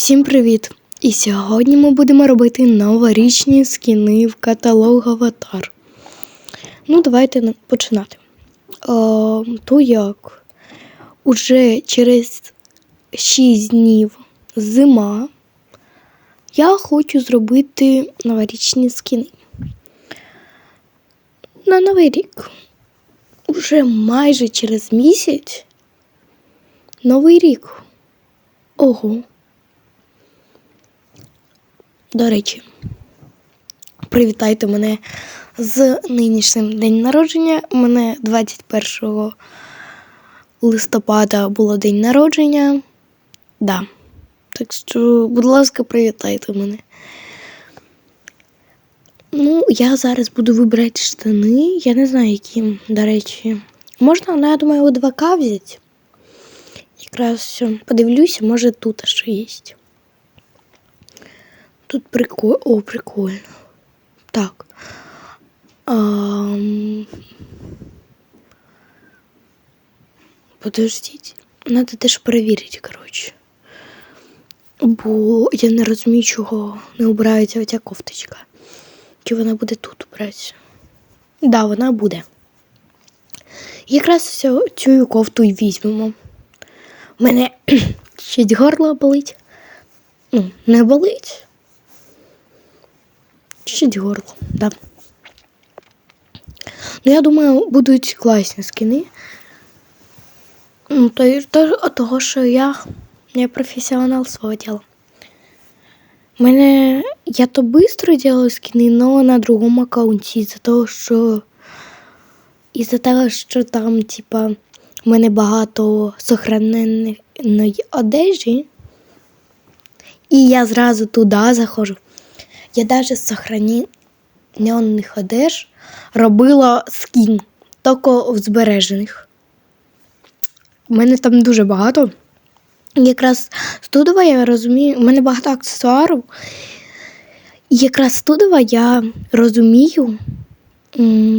Всім привіт! І сьогодні ми будемо робити новорічні скіни в каталог Аватар. Ну, давайте починати. Е, то як? Уже через 6 днів зима. Я хочу зробити новорічні скіни. На Новий рік. Уже майже через місяць. Новий рік. Ого. До речі, привітайте мене з нинішнім день народження. У мене 21 листопада було день народження. Да. Так що, будь ласка, привітайте мене. Ну, я зараз буду вибирати штани. Я не знаю, які, до речі. Можна, ну, я думаю, у 2К взяти. Якраз подивлюся, може тут що є. Тут прикольно. О, прикольно. Так. Ам... Подождіть. Надо теж перевірити, коротше. Бо я не розумію, чого не обирається оця кофточка. Чи вона буде тут обиратися? Да, вона буде. Якраз цю, кофту і візьмемо. У мене щось горло болить. Ну, не болить. Чуть горло, да. Ну, я думаю, будуть класні скини. Ну, то, то, того, що я не професіонал свого діла. Мене я то швидко делаю скини, але на другому аккаунті. Із-за того, що із-за того, що там, типа, в мене багато сохраненої одежі. І я зразу туди заходжу. Я навіть з сохранених робила скін, тільки в збережених. У мене там дуже багато. Якраз студова, я розумію, у мене багато аксесуарів. І якраз студова я розумію,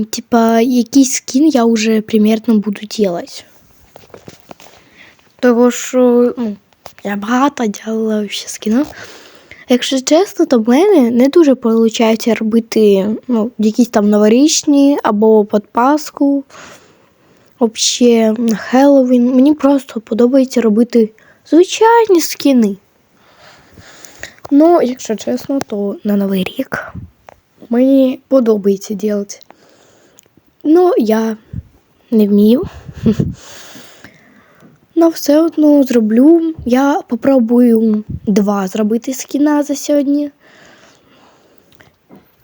типа, який скін я вже примірно буду робити. Того що ну, я багато робила вообще скінів. Якщо чесно, то в мене не дуже виходить робити ну, якісь там новорічні або під Пасху, взагалі на Хеллоуін. Мені просто подобається робити звичайні скіни. Ну, якщо чесно, то на Новий рік мені подобається робити. Ну, я не вмію. Ну, все одно зроблю. Я попробую два зробити скіна за сьогодні.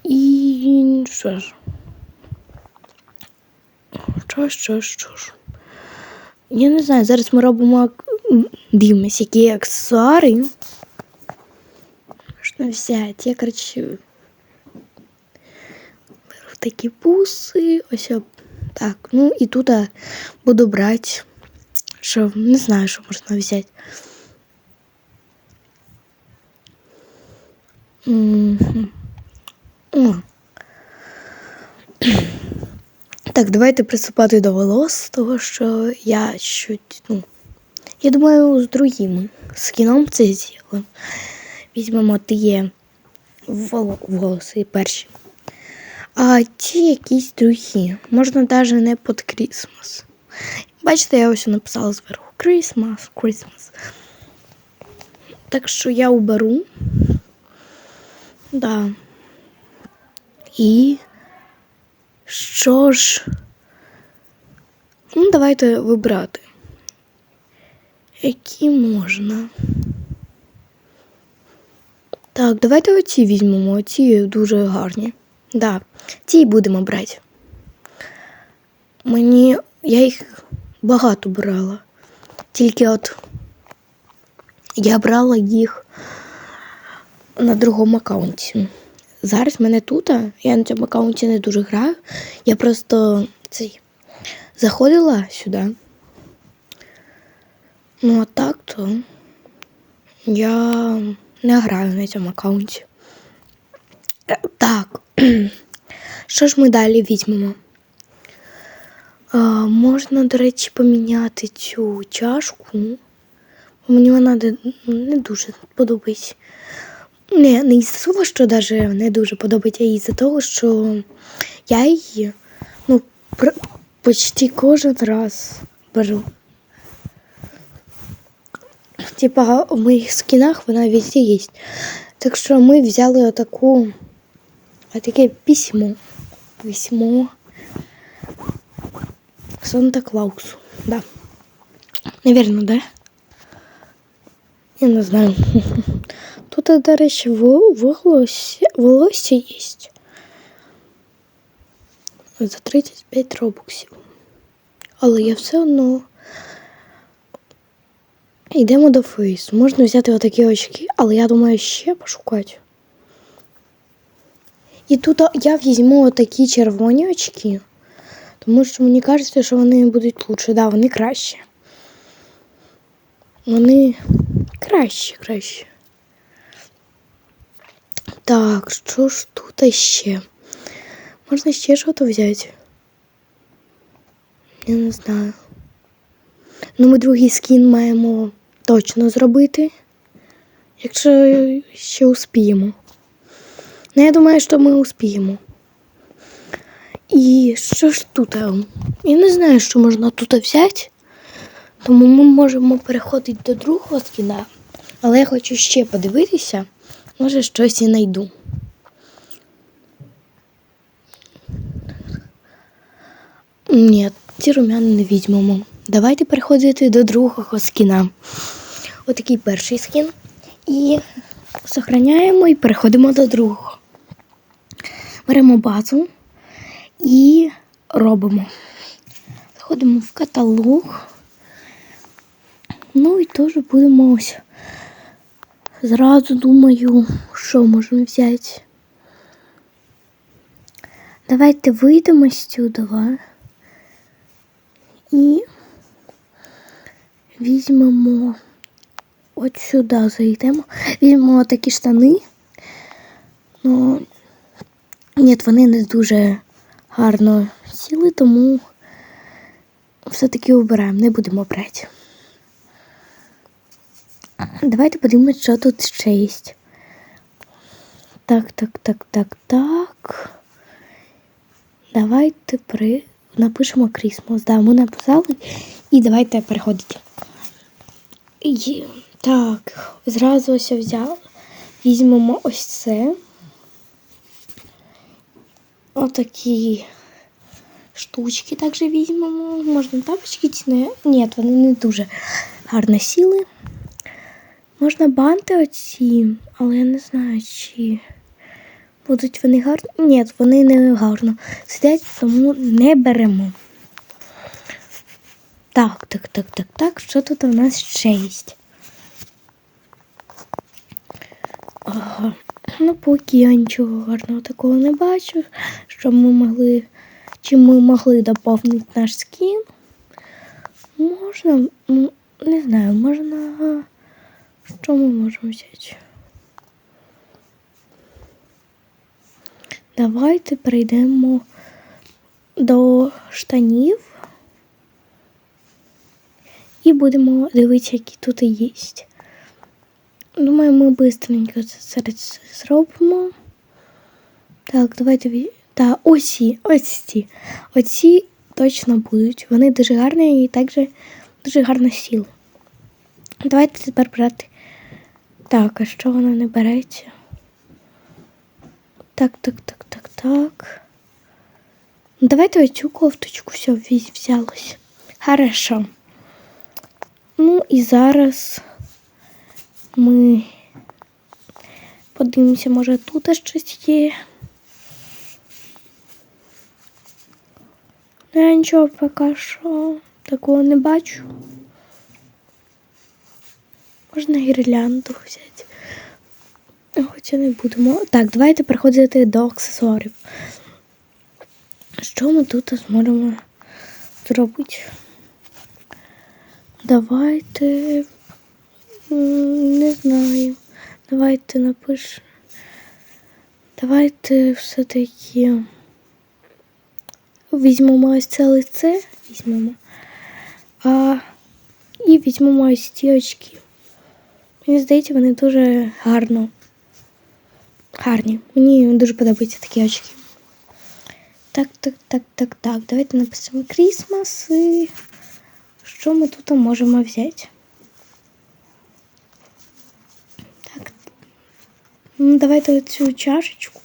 І що ж? Що, що, що ж? Я не знаю, зараз ми робимо дивимось, які аксесуари. Можна взяти. Я, коротше, беру такі буси. Ось так. Ну і тут буду брати що не знаю, що можна взяти. Так, давайте приступати до волос, того що я чуть, ну, я думаю, з другим скіном це зробимо. Візьмемо ті вол- волоси перші. А ті якісь другі. Можна навіть не під Крісмас. Бачите, я ось написала зверху Christmas, Christmas. Так що я уберу. Да. І що ж? Ну, давайте вибрати. Які можна. Так, давайте оці візьмемо. Оці дуже гарні. Да, ці будемо брати. Мені я їх багато брала. Тільки от я брала їх на другому аккаунті. Зараз в мене тут, я на цьому аккаунті не дуже граю. Я просто цей заходила сюди. Ну, а так то я не граю на цьому аккаунті. Е, Так, що ж ми далі візьмемо? Можна, до речі, поміняти цю чашку. Мені вона не дуже подобається. Не, не із-за того, що даже не дуже подобається, а із-за того, що я її ну, почти кожен раз беру. Типа в моїх скінах вона везде є. Так що ми взяли отаку, отаке письмо. Письмо Санта Клаусу. Да. Наверное, да? Я не знаю. Тут, до речі, во- волосся, є. За 35 робоксів. Але я все одно. Йдемо до фейс. Можна взяти отакі очки, але я думаю, ще пошукати. І тут я візьму отакі червоні очки, тому що мені кажеться, що вони будуть лучше. Да, вони краще. Вони краще, краще. Так, що ж тут ще? Можна ще щось взяти? Я не знаю. Ну, ми другий скін маємо точно зробити, якщо ще успіємо. Ну, я думаю, що ми успіємо. І що ж тут? Я не знаю, що можна тут взяти. Тому ми можемо переходити до другого скіна. Але я хочу ще подивитися. Може, щось і знайду. Ні, ці румяни не візьмемо. Давайте переходити до другого скіна. Отакий перший скін. І сохраняємо і переходимо до другого. Беремо базу і робимо. Заходимо в каталог. Ну і теж будемо ось. Зразу думаю, що можемо взяти. Давайте вийдемо з сюди і візьмемо от сюди зайдемо. Візьмемо такі штани. Ну, ні, вони не дуже гарно сіли, тому все-таки обираємо, не будемо брати. Давайте подивимось, що тут ще є. Так, так, так, так, так. Давайте при... напишемо Крісмас. Да, ми написали. І давайте переходити. І... Так, зразу ось взяли. Візьмемо ось це. Отакі штучки також візьмемо. Можна тапочки ці не. Ні, вони не дуже гарно сіли. Можна банти оці, але я не знаю, чи будуть вони гарні. Ні, вони не гарно сидять, тому не беремо. Так, так, так, так, так. Що тут у нас ще є? Ну, поки я нічого гарного такого не бачу, що ми могли, чи ми могли доповнити наш скін. Можна, ну, не знаю, можна. Що ми можемо взяти? Давайте перейдемо до штанів і будемо дивитися, які тут є. Думаю, ми швидко це зробимо. Так, давайте Та осі, ось ці. Оці точно будуть. Вони дуже гарні і також дуже гарно сіли. Давайте тепер брати. Так, а що воно не береться? Так, так, так, так, так. Давайте оцю кофточку все взялось. Хорошо. Ну і зараз ми подивимося, може тут щось є. Ну, Я нічого поки що такого не бачу. Можна гірлянду взяти. Хоча не будемо. Так, давайте переходити до аксесуарів. Що ми тут зможемо зробити? Давайте. Не знаю. Давайте напишемо. Давайте все-таки візьмемо ось це лице, візьмемо. А, і візьмемо ось ті очки. Мені здається, вони дуже гарно. Гарні. Мені дуже подобаються такі очки. Так, так, так, так, так. Давайте напишемо Крісмас і що ми тут можемо взяти. Ну, давайте оцю чашечку.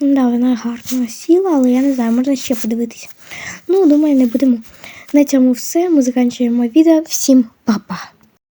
Ну, Да, вона гарно сіла, але я не знаю, можна ще подивитися. Ну, думаю, не будемо. На цьому все. Ми закінчуємо відео. Всім па-па!